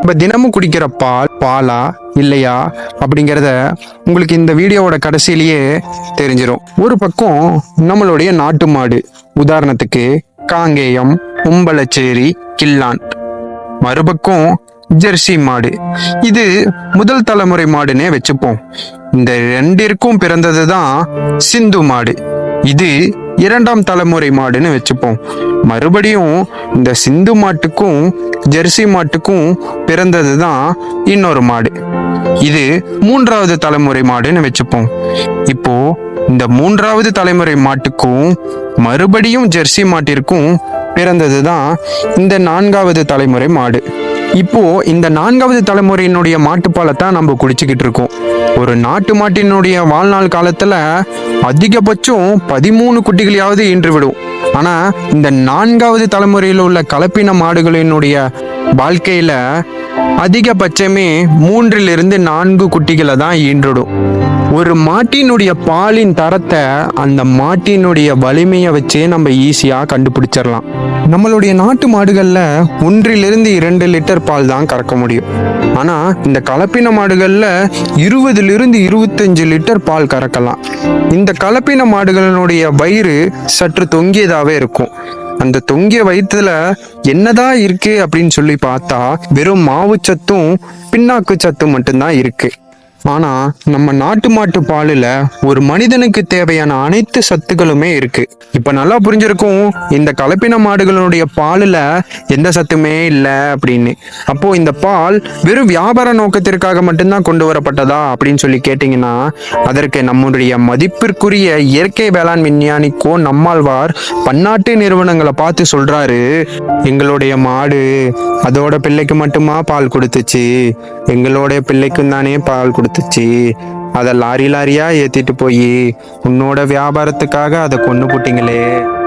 இப்போ தினமும் குடிக்கிற பால் பாலா இல்லையா அப்படிங்கிறத உங்களுக்கு இந்த வீடியோவோட கடைசியிலேயே தெரிஞ்சிடும் ஒரு பக்கம் நம்மளுடைய நாட்டு மாடு உதாரணத்துக்கு காங்கேயம் உம்பளச்சேரி கில்லான். மறுபக்கம் ஜெர்சி மாடு. இது முதல் தலைமுறை மாடுன்னே வச்சுப்போம். இந்த ரெண்டிற்கும் பிறந்தது தான் சிந்து மாடு. இது இரண்டாம் தலைமுறை மாடுன்னு வச்சுப்போம். மறுபடியும் இந்த சிந்து மாட்டுக்கும் ஜெர்சி மாட்டுக்கும் பிறந்தது தான் இன்னொரு மாடு. இது மூன்றாவது தலைமுறை மாடுன்னு வச்சுப்போம். இப்போ இந்த மூன்றாவது தலைமுறை மாட்டுக்கும் மறுபடியும் ஜெர்சி மாட்டிற்கும் பிறந்தது தான் இந்த நான்காவது தலைமுறை மாடு. இப்போ இந்த நான்காவது தலைமுறையினுடைய மாட்டுப்பாலை தான் நம்ம குடிச்சுக்கிட்டு இருக்கோம். ஒரு நாட்டு மாட்டினுடைய வாழ்நாள் காலத்துல அதிகபட்சம் பதிமூணு குட்டிகளையாவது ஈன்று விடும் ஆனா இந்த நான்காவது தலைமுறையில் உள்ள கலப்பின மாடுகளினுடைய வாழ்க்கையில அதிகபட்சமே மூன்றிலிருந்து நான்கு குட்டிகளை தான் ஈன்றுடும் ஒரு மாட்டினுடைய பாலின் தரத்தை அந்த மாட்டினுடைய வலிமையை வச்சே நம்ம ஈஸியாக கண்டுபிடிச்சிடலாம். நம்மளுடைய நாட்டு மாடுகளில் ஒன்றிலிருந்து இரண்டு லிட்டர் பால் தான் கறக்க முடியும். ஆனால் இந்த கலப்பின மாடுகளில் இருபதுலிருந்து இருபத்தஞ்சு லிட்டர் பால் கறக்கலாம். இந்த கலப்பின மாடுகளினுடைய வயிறு சற்று தொங்கியதாகவே இருக்கும். அந்த தொங்கிய வயிற்றுல என்னதான் இருக்கு அப்படின்னு சொல்லி பார்த்தா வெறும் மாவு சத்தும் பின்னாக்கு சத்தும் மட்டும்தான் இருக்கு. ஆனா நம்ம நாட்டு மாட்டு பாலில் ஒரு மனிதனுக்கு தேவையான அனைத்து சத்துக்களுமே இருக்கு. இப்ப நல்லா புரிஞ்சிருக்கும் இந்த கலப்பின மாடுகளுடைய பாலில் எந்த சத்துமே இல்லை அப்படின்னு. அப்போ இந்த பால் வெறும் வியாபார நோக்கத்திற்காக மட்டும்தான் கொண்டு வரப்பட்டதா அப்படின்னு சொல்லி கேட்டிங்கன்னா அதற்கு நம்முடைய மதிப்பிற்குரிய இயற்கை வேளாண் விஞ்ஞானி கோ நம்மாழ்வார் பன்னாட்டு நிறுவனங்களை பார்த்து சொல்றாரு எங்களுடைய மாடு அதோட பிள்ளைக்கு மட்டுமா பால் கொடுத்துச்சு? எங்களோட பிள்ளைக்கும் தானே பால் கொடுத்துச்சு. அதை லாரி லாரியா ஏத்திட்டு போய் உன்னோட வியாபாரத்துக்காக அதை கொண்டு போட்டீங்களே.